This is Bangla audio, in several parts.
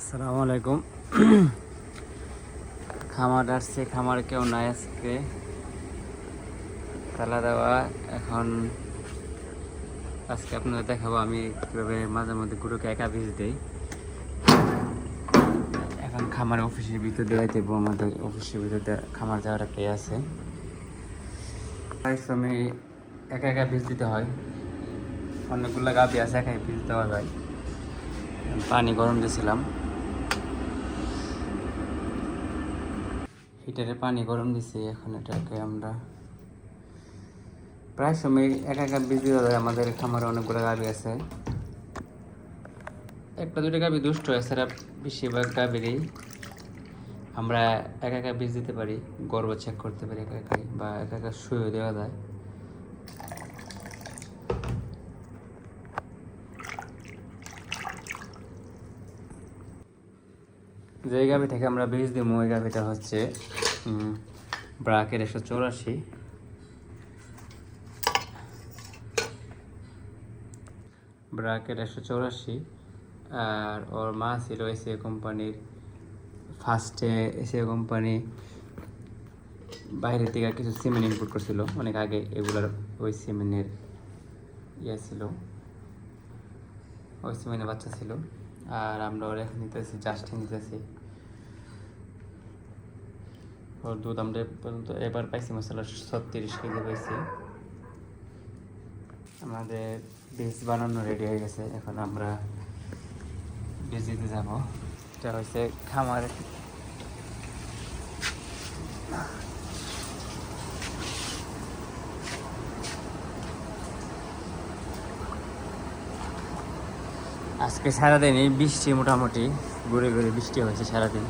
আসসালামু আলাইকুম। খামার আসছে, খামার কেউ নাই আজকে। তালা দেওয়া, এখন আজকে আপনাদের দেখাবো আমি কীভাবে মাঝে মধ্যে গরুকে একা বীজ দিই। এখন খামার অফিসের ভিতর দেওয়াই দেবো আমাদের অফিসের ভিতর খামার যাওয়ার একটাই আছে। প্রায় সময় একা একা বীজ দিতে হয়। অনেকগুলো গাভি আছে, একাই বীজ দেওয়া যায়। পানি গরম দিয়েছিলাম হিটারে পানি গরম দিছি, এখন এটাকে আমরা প্রায় সময় এক একা বিজি হয় আমাদের খামারে অনেকগুলো গাভি আছে। একটা দুটো গাভি দুষ্ট, এছাড়া বেশিরভাগ গাভিরই আমরা এক একা বীজ দিতে পারি, গর্ব চেক করতে পারি একা একাই বা এক একা শুয়ে দেওয়া যায়। যে গাভি থেকে আমরা বীজ দিব ওই গাভিটা হচ্ছে ব্রাকের একশো চৌরাশি। ব্রাকের একশো চৌরাশি। আর ওর মা ছিল এসিও কোম্পানির ফার্স্টে এসিও কোম্পানি, বাইরের থেকে কিছু সিমেন্ট ইনপুট করছিল। অনেক আগে এগুলার ওই সিমেন্টের ইয়ে ছিল। ওই সিমেন্টের বাচ্চা ছিল। আর আমরা ওর নিতেছি জাস্টিং নিতেছি। ওর দুধ আমরা পর্যন্ত এবার পাইছি, মশলা ছত্রিশ কেজি পাইছি। আমাদের বীজ বানানো রেডি হয়ে গেছে, এখন আমরা বীজ দিতে যাব। এটা হচ্ছে খামার। আজকে সারাদিন এই বৃষ্টি মোটামুটি, ঘুরে ঘুরে বৃষ্টি হয়েছে সারাদিন।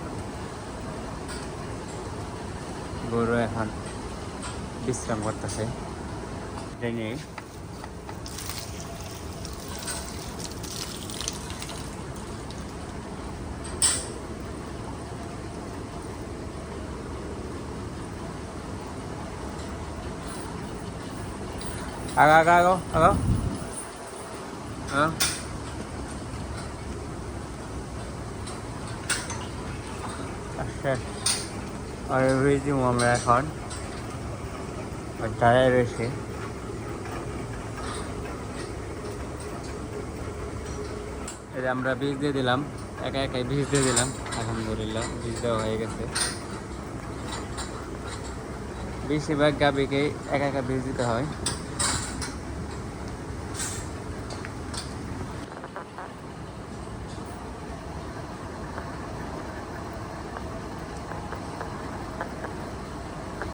গরু এখন বিশ্রাম করতেছে। ট্রেনে। আগা আগা, আগো আগো। আগো আর রয়েছি আমরা এখন, আর দাঁড়ায় রয়েছে। আমরা বীজ দিয়ে দিলাম, একা একাই বীজ দিয়ে দিলাম। আলহামদুলিল্লাহ, বীজ দেওয়া হয়ে গেছে। বেশিরভাগ গাবিকে একা একা বীজ দিতে হয়।